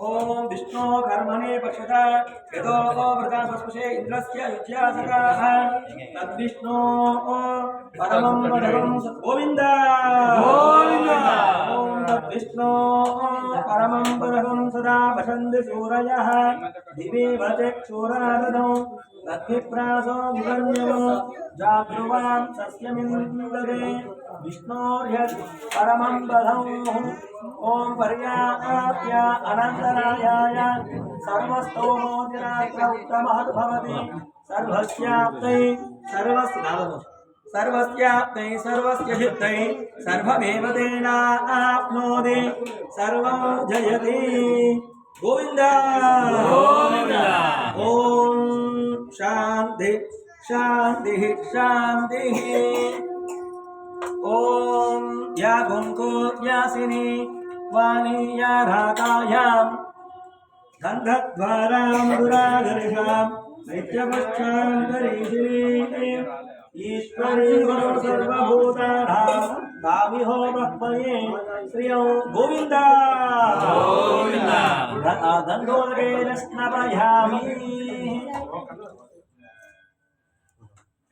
ओम विष्णु कर्मणि पक्षत यतो वृता पस्पशे इंद्रस्य युज्यासकाः तद्विष्णु परमं वदनं गोविन्द गोविन्द ॐ तद्विष्णु परमं पुरगं सदा वसन्ति सूरयः दिवेभते क्षूरादनौ तद्विप्रासो विवर्ण्यवो जाध्रुवां सस्यमिन्ददे। विष्णोर्यत् परमं दधौः ॐ पर्याप्य अनन्तरायाय सर्वस्तोमोदिरात्र उत्तमः भवति। सर्वस्याप्तै सर्वस्नादनम् सर्वस्याप्तै सर्वस्य सर्वमेव सर्वं जयति। गोविन्द। ॐ शान्ति शान्तिः शान्तिः। ॐ या गुङ्कोद्यासिनी वाणी या गन्धद्वारां दुरादर्शां ఈశ్వరీ గురు బ్రహ్మయే శ్రియం గోవింద గోవింద స్నపయామి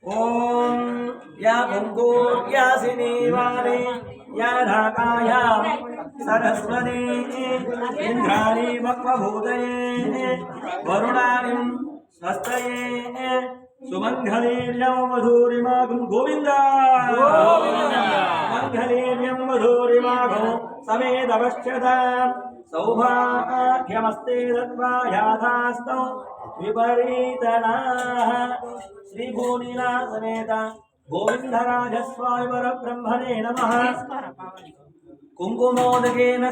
ఓం యా గంగోర్యాసిని వాణి యా ఢాకాయాం సరస్వతి ఇంద్రాణి వక్వభూతయే వరుణాని స్వస్తయే సుమంగళీర్యం మధురిమాగం గోవింద మంగళీర్యం మధురిమాగం సమేదవశ్యత సౌభాగ్యమస్తే దత్వా యాథాస్తం విపరీతనాః శ్రీభూనిలా సమేత గోవిందరాజస్వామి పరబ్రహ్మణే నమః కుంకుమోదకేన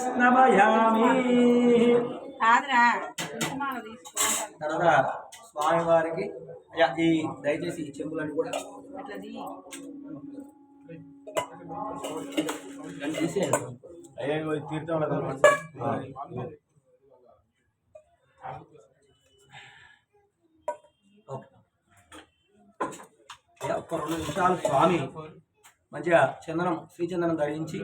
తీసుకో. తర్వాత స్వామివారికి అయ్యా ఈ దయచేసి ఈ చెంబులన్నీ కూడా తీర్థం ఒక్క రెండు నిమిషాలు స్వామి మంచిగా చందనం శ్రీచందనం ధరించి